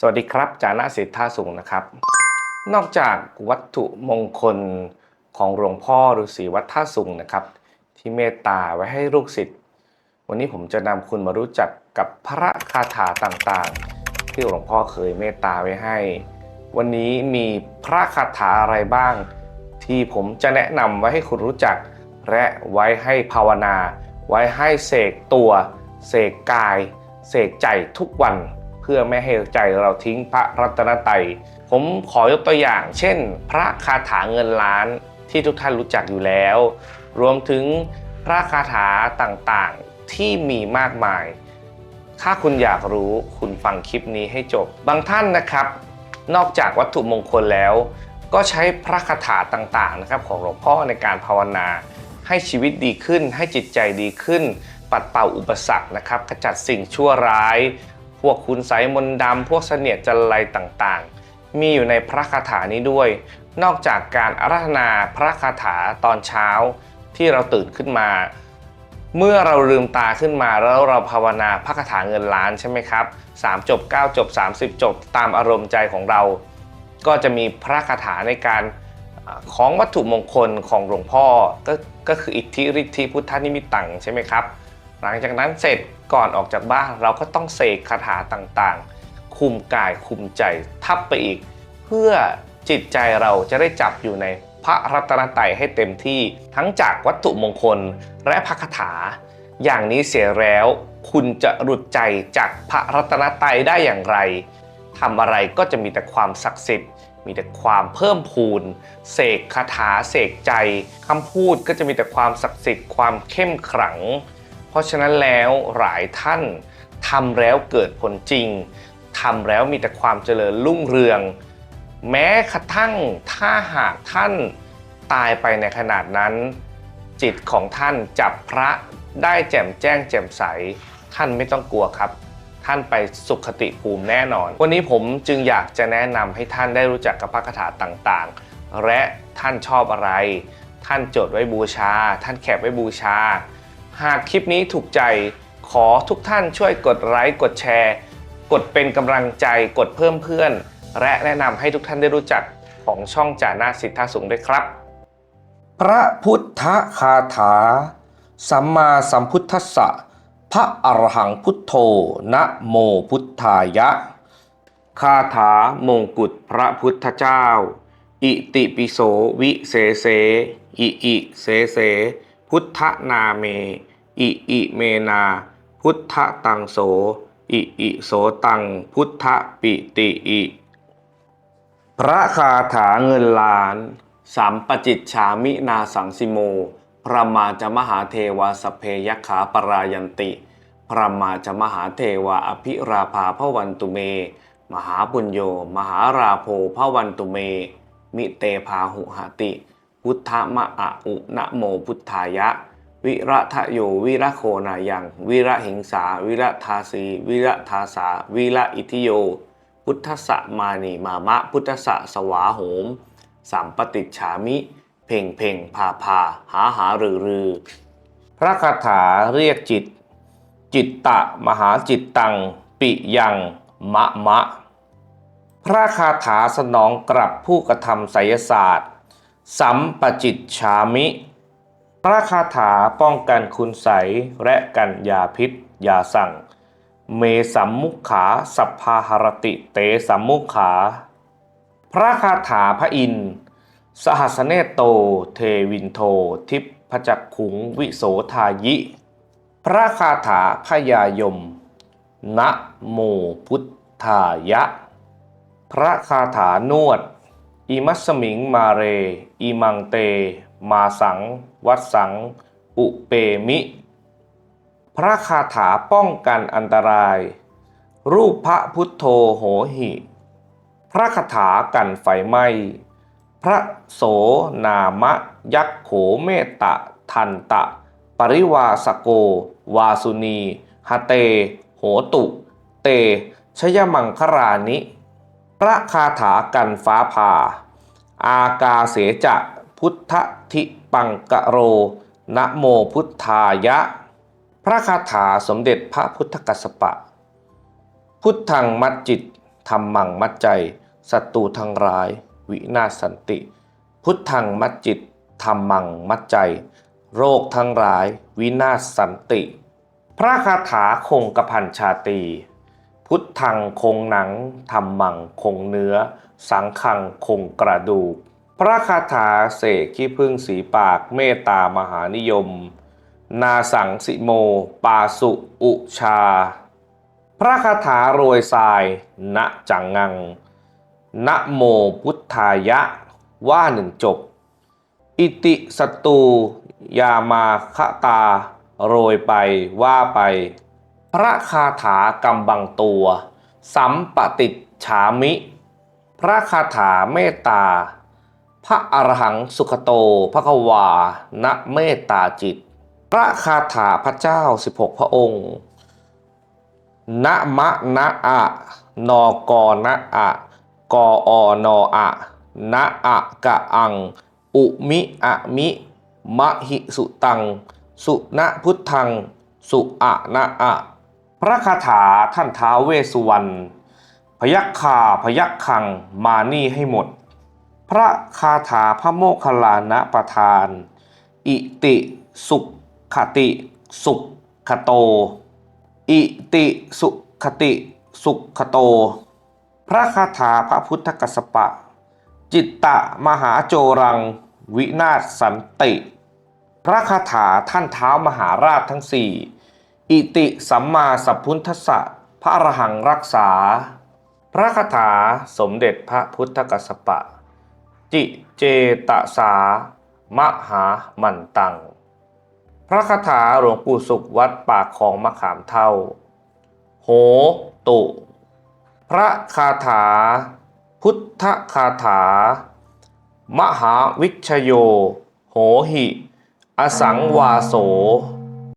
สวัสดีครับจานะสิทธาสูงนะครับ นอกจากวัตถุมงคลของหลวงพ่อฤาษีวัดท่าสุงนะครับ ที่เมตตาไว้ให้ลูกศิษย์วันนี้ผมจะนำคุณมารู้จักกับพระคาถาต่างๆ ที่หลวงพ่อเคยเมตตาไว้ให้ วันนี้มีพระคาถาอะไรบ้าง ที่ผมจะแนะนำไว้ให้คุณรู้จัก และไว้ให้ภาวนา ไว้ให้เสกตัว เสกกาย เสกใจทุกวัน พื่อไม่ให้ใจเราทิ้งพระรัตนตรัยผมขอยกตัวอย่าง เช่น พระคาถาเงินล้านที่ทุกท่านรู้จักอยู่แล้ว รวมถึงพระคาถาต่างๆที่มีมากมาย ถ้าคุณอยากรู้คุณฟังคลิปนี้ให้จบ บางท่านนะครับ นอกจากวัตถุมงคลแล้ว ก็ใช้พระคาถาต่างๆนะครับของหลวงพ่อในการภาวนา ให้ชีวิตดีขึ้น ให้จิตใจดีขึ้น ปัดเป่าอุปสรรคนะครับขจัดสิ่งชั่วร้าย พวกคุณไสมนต์ดำพวกเสนียดจันไรต่างๆ มีอยู่ในพระคาถานี้ด้วย นอกจากการอาราธนาพระคาถาตอนเช้าที่เราตื่นขึ้นมา เมื่อเราลืมตาขึ้นมาแล้วเราภาวนาพระคาถาเงินล้านใช่ไหมครับ3จบ 9 จบ 30 จบ ตามอารมณ์ใจของเรา ก็จะมีพระคาถาในการของวัตถุมงคลของหลวงพ่อก็ก็คืออิทธิฤทธิพุทธนิมิตตังใช่ไหมครับ หลังจากนั้นเสร็จก่อนออกจากบ้านเราก็ต้องเสกคาถาต่างๆ คุมกายคุมใจทับไปอีก เพื่อจิตใจเราจะได้จับอยู่ในพระรัตนตรัยให้เต็มที่ทั้งจากวัตถุมงคลและพระคาถา อย่างนี้เสียแล้ว คุณจะหลุดใจจากพระรัตนตรัยได้อย่างไรทำอะไรก็จะมีแต่ความศักดิ์สิทธิ์ มีแต่ความเพิ่มพูน เสกคาถาเสกใจคำพูดก็จะมีแต่ความศักดิ์สิทธิ์ความเข้มขลัง ราะฉะนั้นแล้วหลายท่านทำแล้วเกิดผลจริงทำแล้วมีแต่ความเจริญรุ่งเรือง แม้กระทั่งถ้าหากท่านตายไปในขนาดนั้น จิตของท่านจับพระได้แจ่มแจ้งแจ่มใส ท่านไม่ต้องกลัวครับ ท่านไปสุขติภูมิแน่นอน วันนี้ผมจึงอยากจะแนะนำให้ท่านได้รู้จักกับพระคาถาต่างๆ และท่านชอบอะไร ท่านจดไว้บูชา ท่านแคปไว้บูชา หากคลิปนี้ถูกใจขอทุกท่านช่วยกดไลค์กดแชร์ กดเป็นกำลังใจกดเพิ่มเพื่อน และแนะนำให้ทุกท่านได้รู้จักของช่องจ่านาสิทธาสูงด้วยครับ พระพุทธคาถา สัมมาสัมพุทธัสสะพระอรหังพุทโธนะโมพุทธายะ คาถามงกุฎพระพุทธเจ้า อิติปิโสวิเศเส อิอิเสเส พุทธนาเม อิอิเมนา พุทธตังโส อิอิโสตัง พุทธปิติอิ พระคาถาเงินล้านสัมปจิตฉามินาสังสิโม พระมาจมหาเทวาสเพยขาปรายันติ พระมาจมหาเทวาอภิราภาพระวันตุเม มหาปุญโย มหาราโภพระวันตุเม มิเตพาหุหติ พุทธมะอะอุนะโมพุทธายะ วิระทะโยวิระโคนายัง วิระหิงสา วิระทาสีวิระทาสา วิระอิทิโย พุทธสมานีมามะ พุทธสสวาโหมสัมปติฉามิ เพ่งเพ่งพาพาหาหารือรือ พระคาถาเรียกจิต จิตตะมหาจิตตัง ปิยัง มะมะ พระคาถาสนองกลับผู้กระทำไสยศาสตร์ สัมปจิตฉามิ พระคาถาป้องกันคุณใสและกันยาพิษยาสั่ง เมสัมมุขขาสัพพาหรติเตสัมมุขขา พระคาถาพระอินสหัสเนตโตเทวินโททิพจักขุงวิโสทายิ พระคาถาพยายม นะโมพุทธายะ พระคาถานวด อิมัสสมิงมาเร อิมังเต มาสัง วัดสัง อุเปมิ พระคาถาป้องกันอันตราย รูปพระพุทโธโหหิ พระคาถากันไฟไหม้ พระโสนามะ ยักโขเมตตะ ทันตะ ปริวาสโก วาสุนีหเต โหตุ เต ชยมังครานิ พระคาถากันฟ้าผ่า อากาเสจะ พุทธทิปังกะโร นะโมพุทธายะ พระคาถาสมเด็จพระพุทธกัสสปะ พุทธังมัจจิตธรรมังมัจใจศัตรูทั้งร้าย วินาศสันติ พุทธังมัจจิตธรรมังมัจใจ โรคทั้งร้าย วินาศสันติ พระคาถาคงกระพันชาตีพุทธังคงหนังธรรมังคงเนื้อ สังขังคงกระดูก พระคาถาเสกขี้พึ่งสีปากเมตตามหานิยม นาสังสิโม ปาสุอุชา พระคาถาโรยทราย ณจังงัง นะโมพุทธายะ ว่าหนึ่งจบ อิติสตู ยามาคตา โรยไปว่าไป พระคาถากำบังตัว สัมปติฉามิ พระคาถาเมตตา พระอรหังสุขโตพระควาณเมตตาจิต พระคาถาพระเจ้า 16 พระองค์ นะมะนะอะ นอกอนะอะ กออนออะ นะอะกะอัง อุมิอะมิ มะหิสุตัง สุนะพุทธัง สุอะนะอะ พระคาถาท่านท้าเวสุวรรณพยักคาพยัคคัง มานี่ให้หมด พระคาถาพระโมคคัลลานะประธาน อิติสุขติสุขโต อิติสุขติสุขโต พระคาถาพระพุทธกัสปะ จิตตะมหาโจรัง วินาศสันติ พระคาถาท่านเท้ามหาราชทั้งสี่อิติสัมมาสัพพุทธะพระอรหังรักษา พระคาถาสมเด็จพระพุทธกัสสปะ จิเจตสา มหามันตัง พระคาถาหลวงปู่สุขวัดปากคลองมะขามเท่า โหตุ พระคาถา พุทธคาถา มหาวิชโย โหหิ อสังวาโส